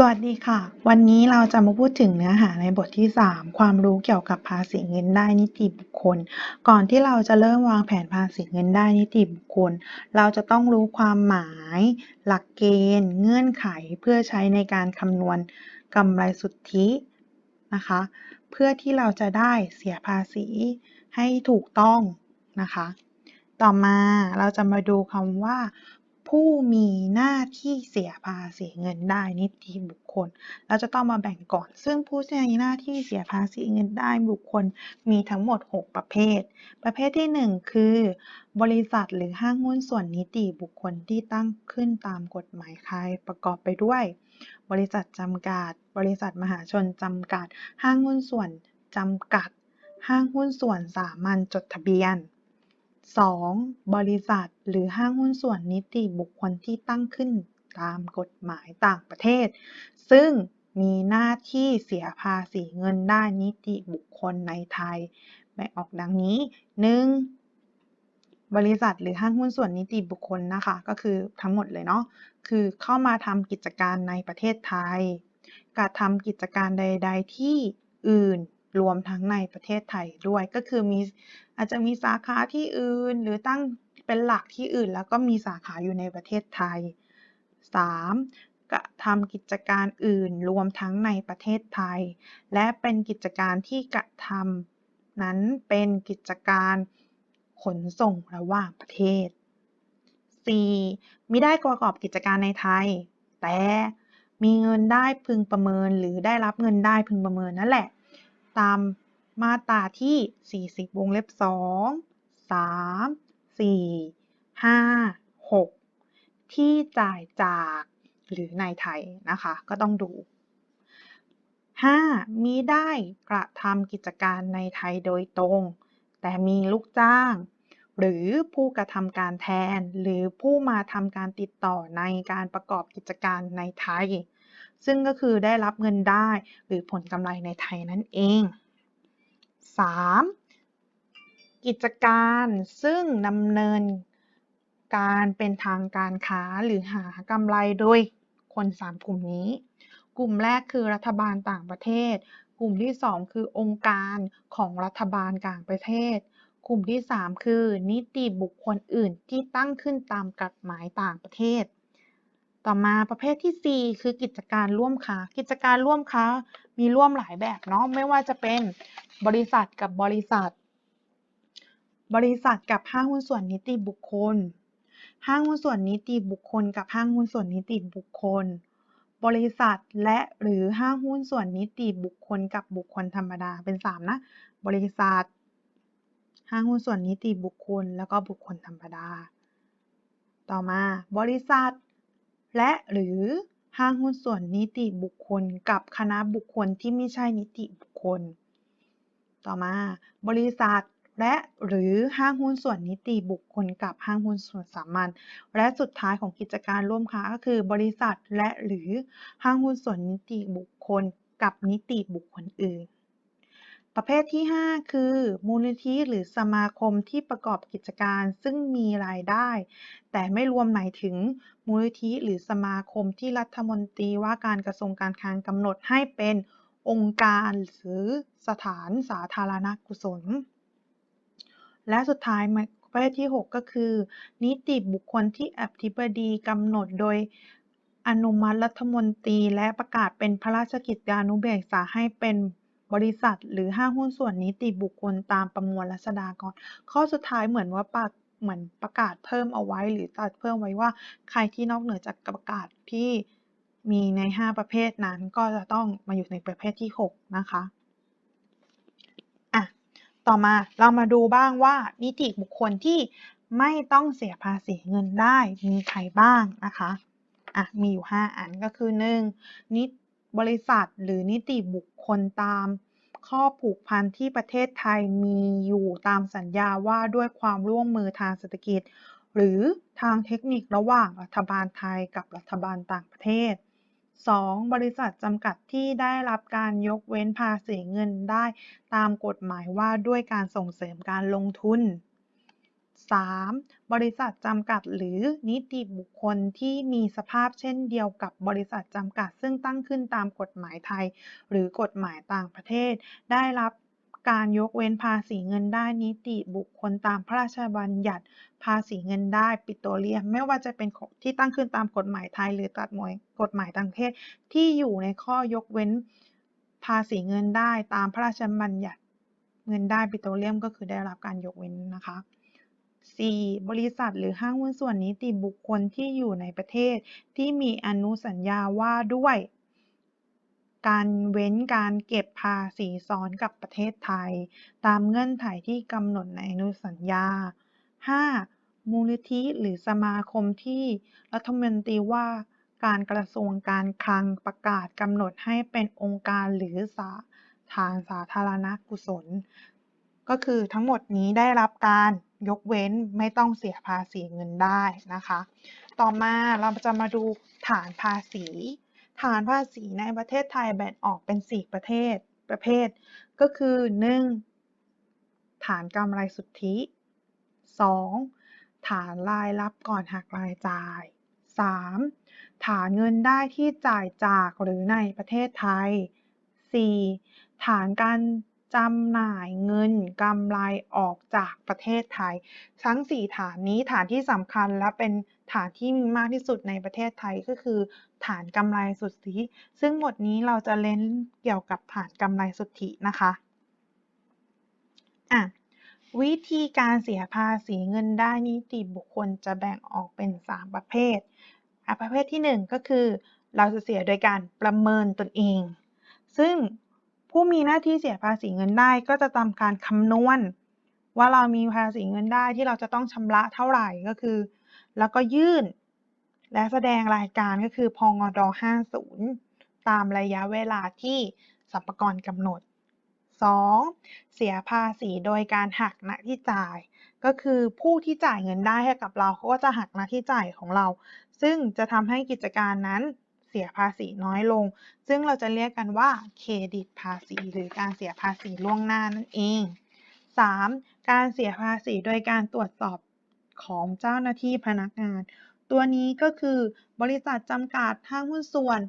สวัสดีค่ะ วันนี้เราจะมาพูดถึงเนื้อหาในบทที่ 3 ความรู้เกี่ยวกับภาษีเงินได้นิติบุคคล ก่อนที่เราจะเริ่มวางแผนภาษีเงินได้นิติบุคคล เราจะต้องรู้ความหมาย หลักเกณฑ์ เงื่อนไขเพื่อใช้ในการคำนวณกำไรสุทธินะคะ เพื่อที่เราจะได้เสียภาษีให้ถูกต้องนะคะ ต่อมาเราจะมาดูคำว่า ผู้มีหน้าที่เสียภาษีเงินได้นิติบุคคล เราจะต้องมาแบ่งก่อน ซึ่งผู้ที่มีหน้าที่เสียภาษีเงินได้บุคคลมีทั้งหมด 6 ประเภท ประเภทที่ 1 คือ บริษัทหรือห้างหุ้นส่วนนิติบุคคลที่ตั้งขึ้นตามกฎหมายใครประกอบไปด้วย บริษัทจำกัด บริษัทมหาชนจำกัด ห้างหุ้นส่วนจำกัด ห้างหุ้นส่วนสามัญจดทะเบียน 2. บริษัท หรือห้างหุ้นส่วนนิติบุคคลที่ตั้งขึ้นตามกฎหมายต่างประเทศ ซึ่งมีหน้าที่เสียภาษีเงินได้นิติบุคคลในไทย แบ่งออกดังนี้ 1. บริษัทหรือห้างหุ้นส่วนนิติบุคคลนะคะ ก็คือทั้งหมดเลยเนาะ คือเข้ามาทำกิจการในประเทศไทย กระทำกิจการใด ๆ ที่อื่น รวมทั้งในประเทศไทยด้วย ก็คือมีอาจจะมีสาขาที่อื่น หรือตั้งเป็นหลักที่อื่น แล้วก็มีสาขาอยู่ในประเทศไทย 3. กระทำกิจการอื่นรวมทั้งในประเทศไทย และเป็นกิจการที่กระทำนั้นเป็นกิจการขนส่งระหว่างประเทศ 4. มิได้ประกอบกิจการในไทย แต่มีเงินได้พึงประเมินหรือได้รับเงินได้พึงประเมินนั่นแหละ ตามมาตราที่ 40 วงเล็บ 2 3 4 5 6 ที่จ่ายจากหรือในไทยนะคะ ก็ต้องดู 5. มีได้กระทำกิจการในไทยโดยตรง แต่มีลูกจ้าง หรือผู้กระทำการแทน หรือผู้มาทำการติดต่อในการประกอบกิจการในไทย ซึ่งก็คือได้รับเงินได้หรือผลกำไรในไทยนั่นเอง 3. กิจการซึ่งดำเนินการเป็นทางการค้าหรือหากำไรโดยคน 3 กลุ่มนี้ กลุ่มแรกคือรัฐบาลต่างประเทศ กลุ่มที่ 2 คือองค์การของรัฐบาลต่างประเทศ กลุ่มที่ 3 คือนิติบุคคลอื่นที่ตั้งขึ้นตามกฎหมายต่างประเทศ ต่อมาประเภทที่ 4 คือกิจการร่วมค้า กิจการร่วมค้ามีร่วมหลายแบบเนาะไม่ว่าจะเป็นบริษัทกับบริษัท บริษัทกับห้างหุ้นส่วนนิติบุคคล ห้างหุ้นส่วนนิติบุคคล กับห้างหุ้นส่วนนิติบุคคล บริษัทและหรือห้างหุ้นส่วนนิติบุคคล กับบุคคลธรรมดาเป็น3นะบริษัท ห้างหุ้นส่วนนิติบุคคล แล้วก็บุคคลธรรมดา ต่อมาบริษัท และหรือห้างหุ้นส่วนนิติบุคคลกับคณะบุคคลที่ไม่ใช่นิติบุคคล ต่อมา บริษัทและหรือห้างหุ้นส่วนนิติบุคคลกับห้างหุ้นส่วนสามัญและสุดท้ายของกิจการร่วมค้าก็คือ บริษัทและหรือห้างหุ้นส่วนนิติบุคคลกับนิติบุคคลอื่น ประเภทที่ 5 คือ มูลนิธิหรือสมาคมที่ประกอบกิจการซึ่งมีรายได้ แต่ไม่รวมหมายถึงมูลนิธิหรือสมาคมที่รัฐมนตรีว่าการกระทรวงการคลังกำหนดให้เป็นองค์การหรือสถานสาธารณกุศล และสุดท้ายประเภทที่ 6 ก็คือ นิติบุคคลที่อธิบดีกำหนดโดยอนุมัติรัฐมนตรีและประกาศเป็นพระราชกิจจานุเบกษาให้เป็น บริษัท หรือห้างหุ้นส่วนนิติบุคคลตามประมวลรัษฎากร ข้อสุดท้ายเหมือนว่าปกเหมือนประกาศเพิ่มเอาไว้ หรือตัดเพิ่มไว้ว่า ใครที่นอกเหนือจากประกาศที่มีใน 5 ประเภทนั้นก็จะต้องมาอยู่ในประเภทที่ 6 นะคะอะต่อมาเรามาดูบ้างว่านิติบุคคลที่ไม่ต้องเสียภาษีเงินได้มีใครบ้างนะคะอะมีอยู่ 5 อันก็คือ 1. นิ บริษัท หรือนิติบุคคลตามข้อผูกพันที่ประเทศไทยมีอยู่ตามสัญญาว่าด้วยความร่วมมือทางเศรษฐกิจ หรือทางเทคนิคระหว่างรัฐบาลไทยกับรัฐบาลต่างประเทศ 2. บริษัทจำกัดที่ได้รับการยกเว้นภาษีเงินได้ตามกฎหมายว่าด้วยการส่งเสริมการลงทุน 3. บริษัทจำกัดหรือนิติบุคคลที่มีสภาพเช่นเดียวกับบริษัทจำกัด ซึ่งตั้งขึ้นตามกฎหมายไทย หรือกฎหมายต่างประเทศ ได้รับการยกเว้นภาษีเงินได้นิติบุคคลตามพระราชบัญญัติ ภาษีเงินได้ปิโตรเลียม ไม่ว่าจะเป็นที่ตั้งขึ้นตามกฎหมายไทย หรือตัดหมวยกฎหมายต่างประเทศ ที่อยู่ในข้อยกเว้นภาษีเงินได้ตามพระราชบัญญัติ เงินได้ปิโตรเลียมก็คือได้รับการยกเว้นนะคะ 4. บริษัทหรือห้างหุ้นส่วนนิติบุคคลที่อยู่ในประเทศ ที่มีอนุสัญญาว่าด้วย การเว้นการเก็บภาษีซ้อนกับประเทศไทย ตามเงื่อนไขที่กำหนดในอนุสัญญา 5. มูลนิธิหรือสมาคมที่รัฐมนตรีว่าการกระทรวงการคลังประกาศกำหนดให้เป็นองค์การหรือสาฐานสาธารณกุศล ก็คือทั้งหมดนี้ได้รับการ ยกเว้นไม่ต้องเสียภาษีเงินได้นะคะ ต่อมาเราจะมาดูฐานภาษี ฐานภาษีในประเทศไทยแบ่งออกเป็น 4 ประเทศประเภท ก็คือ 1. ฐานกำไรสุทธิ 2. ฐานรายรับก่อนหักรายจ่าย 3. ฐานเงินได้ที่จ่ายจากหรือในประเทศไทย 4. ฐานการ จำหน่ายเงินกำไรออกจากประเทศไทย ทั้ง 4 ฐานนี้ฐานที่สำคัญและเป็นฐานที่มีมากที่สุดในประเทศไทยก็คือ ฐานกำไรสุทธิ ซึ่งบทนี้เราจะเล่นเกี่ยวกับฐานกำไรสุทธินะคะอะวิธีการเสียภาษีเงินได้นิติบุคคลจะแบ่งออกเป็น 3 ประเภทประเภทที่ 1 ก็คือ เราจะเสียโดยการประเมินตนเอง ซึ่ง ผู้มีหน้าที่เสียภาษีเงินได้ก็จะทำการคำนวณ ว่าเรามีภาษีเงินได้ที่เราจะต้องชำระเท่าไหร่ก็คือ แล้วก็ยื่น และแสดงรายการก็คือพองด50 ตามระยะเวลาที่สรรพากรกำหนด 2. เสียภาษีโดยการหักหน้าที่จ่าย ก็คือผู้ที่จ่ายเงินได้ให้กับเราเขาก็จะหักหน้าที่จ่ายของเรา ซึ่งจะทำให้กิจการนั้น เสียภาษีน้อยลง ซึ่งเราจะเรียกกันว่าเครดิตภาษี หรือการเสียภาษีล่วงหน้านั่นเอง 3. การเสียภาษีโดยการตรวจสอบของเจ้าหน้าที่พนักงาน ตัวนี้ก็คือบริษัทจำกัดห้างหุ้นส่วน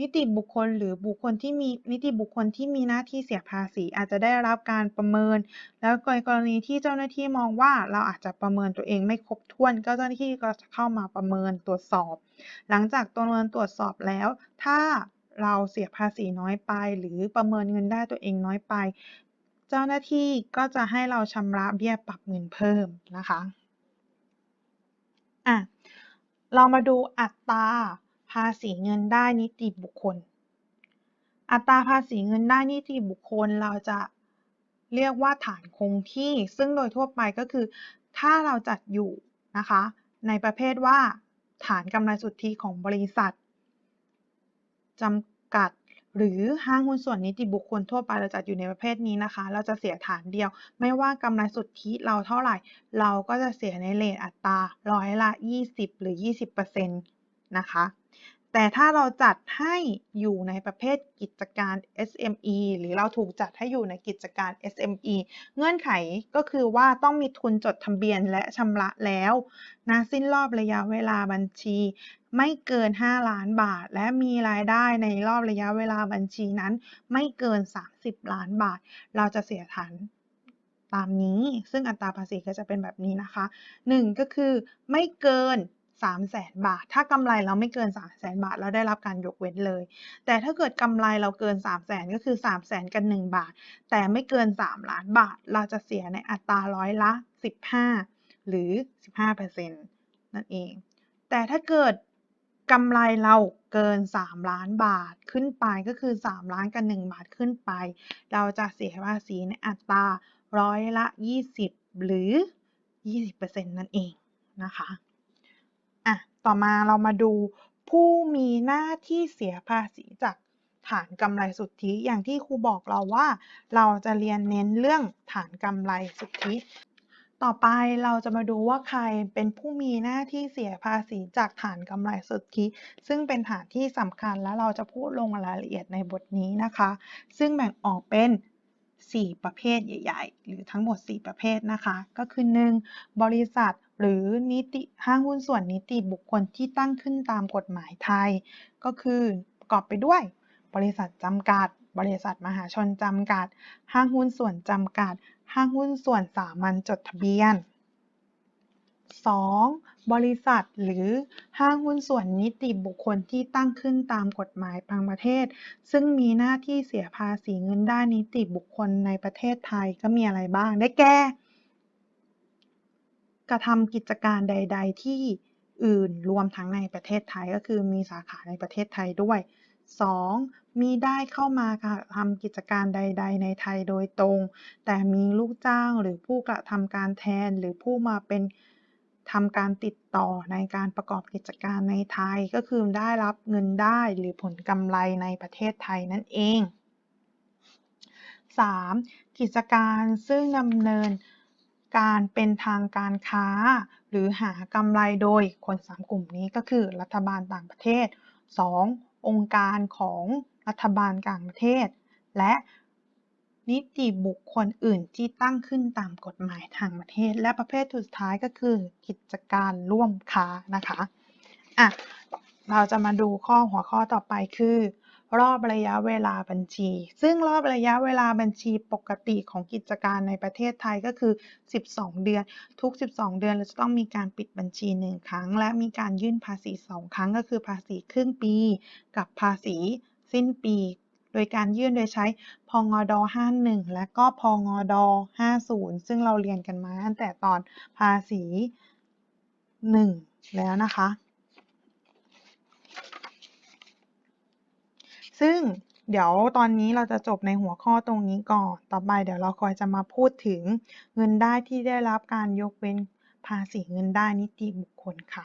นิติบุคคล หรือบุคคลที่มี นิติบุคคลที่มีหน้าที่เสียภาษี อาจจะได้รับการประเมิน แล้วกรณีที่เจ้าหน้าที่มองว่าเราอาจจะประเมินตัวเองไม่ครบถ้วน ก็เจ้าหน้าที่ก็จะเข้ามาประเมินตรวจสอบ หลังจากประเมินตรวจสอบแล้ว ถ้าเราเสียภาษีน้อยไป หรือประเมินเงินได้ตัวเองน้อยไป เจ้าหน้าที่ก็จะให้เราชำระเบี้ยปรับเงินเพิ่มนะคะอะเรามาดูอัตรา ภาษีเงินได้นิติบุคคล อัตราภาษีเงินได้นิติบุคคลเราจะเรียกว่าฐานคงที่ ซึ่งโดยทั่วไปก็คือ ถ้าเราจัดอยู่นะคะ ในประเภทว่า ฐานกำไรสุทธิของบริษัทจำกัดหรือห้างหุ้นส่วนนิติบุคคลทั่วไปเราจัดอยู่ในประเภทนี้นะคะ เราจะเสียฐานเดียว ไม่ว่ากำไรสุทธิเราเท่าไหร่ เราก็จะเสียในเรทอัตราร้อยละ 20 หรือ 20%นะคะ แต่ถ้าเราจัดให้อยู่ในประเภทกิจการ SME หรือเราถูกจัดให้อยู่ในกิจการ SME เงื่อนไขก็คือว่าต้องมีทุนจดทะเบียนและชำระแล้วนะสิ้นรอบระยะเวลาบัญชี ไม่เกิน 5 ล้านบาท และมีรายได้ในรอบระยะเวลาบัญชีนั้น ไม่เกิน 30 ล้านบาท เราจะเสียฐานตามนี้ ซึ่งอัตราภาษีก็จะเป็นแบบนี้นะคะ 1 ก็คือไม่เกิน 3 0 0แสนบาท ถ้ากำไรเราไม่เกิน 3 0 0แสนบาทเราได้รับการยกเว้นเลย แต่ถ้าเกิดกำไรเราเกิน 3 0 0แสนก็คือ 3 0 0แสนกัน1บาท แต่ไม่เกิน 3 ล้านบาท เราจะเสียในอัตราร้อยละ 15 หรือ 15%นั่นเอง แต่ถ้าเกิดกำไรเราเกิน 3 ล้านบาทขึ้นไปก็คือ 3 ล้านกับ1บาทขึ้นไป เราจะเสียภาษีในอัตราร้อยละ 20 หรือ 20%นั่นเองนะคะ ต่อมาเรามาดูผู้มีหน้าที่เสียภาษีจากฐานกำไรสุทธิอย่างที่ครูบอกเราว่า เราจะเรียนเน้นเรื่องฐานกำไรสุทธิ ต่อไปเราจะมาดูว่าใครเป็นผู้มีหน้าที่เสียภาษีจากฐานกำไรสุทธิ ซึ่งเป็นฐานที่สำคัญและเราจะพูดลงรายละเอียดในบทนี้นะคะ ซึ่งแบ่งออกเป็น 4 ประเภทใหญ่ ๆ หรือทั้งหมด 4 ประเภทนะคะ ก็คือ 1. บริษัท หรือนิติห้างหุ้นส่วนนิติบุคคลที่ตั้งขึ้นตามกฎหมายไทย ก็คือประกอบไปด้วย บริษัทจำกัด บริษัทมหาชนจำกัด ห้างหุ้นส่วนจำกัด ห้างหุ้นส่วนสามัญจดทะเบียน 2. บริษัทหรือห้างหุ้นส่วนนิติบุคคลที่ตั้งขึ้นตามกฎหมายบางประเทศ ซึ่งมีหน้าที่เสียภาษีเงินได้นิติบุคคลในประเทศไทยก็มีอะไรบ้างได้แก่ กระทำกิจการใด ๆ ที่อื่นรวมทั้งในประเทศไทยก็คือมีสาขาในประเทศไทยด้วย 2. มีได้เข้ามากระทำกิจการใด ๆ ในไทยโดยตรง แต่มีลูกจ้างหรือผู้กระทำการแทนหรือผู้มาเป็นทำการติดต่อในการประกอบกิจการในไทย ก็คือได้รับเงินได้หรือผลกำไรในประเทศไทยนั่นเอง 3. กิจการซึ่งดำเนิน การเป็นทางการค้า หรือหากำไรโดยคน 3 กลุ่มนี้ก็คือ รัฐบาลต่างประเทศ 2. องค์การของรัฐบาลต่างประเทศ และนิติบุคคลอื่นที่ตั้งขึ้นตามกฎหมายทางประเทศ และประเภทสุดท้ายก็คือ กิจการร่วมค้านะคะอะเราจะมาดูข้อหัวข้อต่อไปคือ รอบระยะเวลาบัญชี ซึ่งรอบระยะเวลาบัญชีปกติของกิจการในประเทศไทยก็คือ 12 เดือน ทุก 12 เดือนเราจะต้องมีการปิดบัญชี 1 ครั้ง และมีการยื่นภาษี 2 ครั้งก็คือภาษีครึ่งปี กับภาษีสิ้นปี โดยการยื่นโดยใช้พงอด51 และก็พงอด50 ซึ่งเราเรียนกันมาตั้งแต่ตอนภาษี 1 แล้วนะคะ ซึ่งเดี๋ยวตอนนี้เราจะจบในหัวข้อตรงนี้ก่อน ต่อไปเดี๋ยวเราคอยจะมาพูดถึงเงินได้ที่ได้รับการยกเว้นภาษีเงินได้นิติบุคคลค่ะ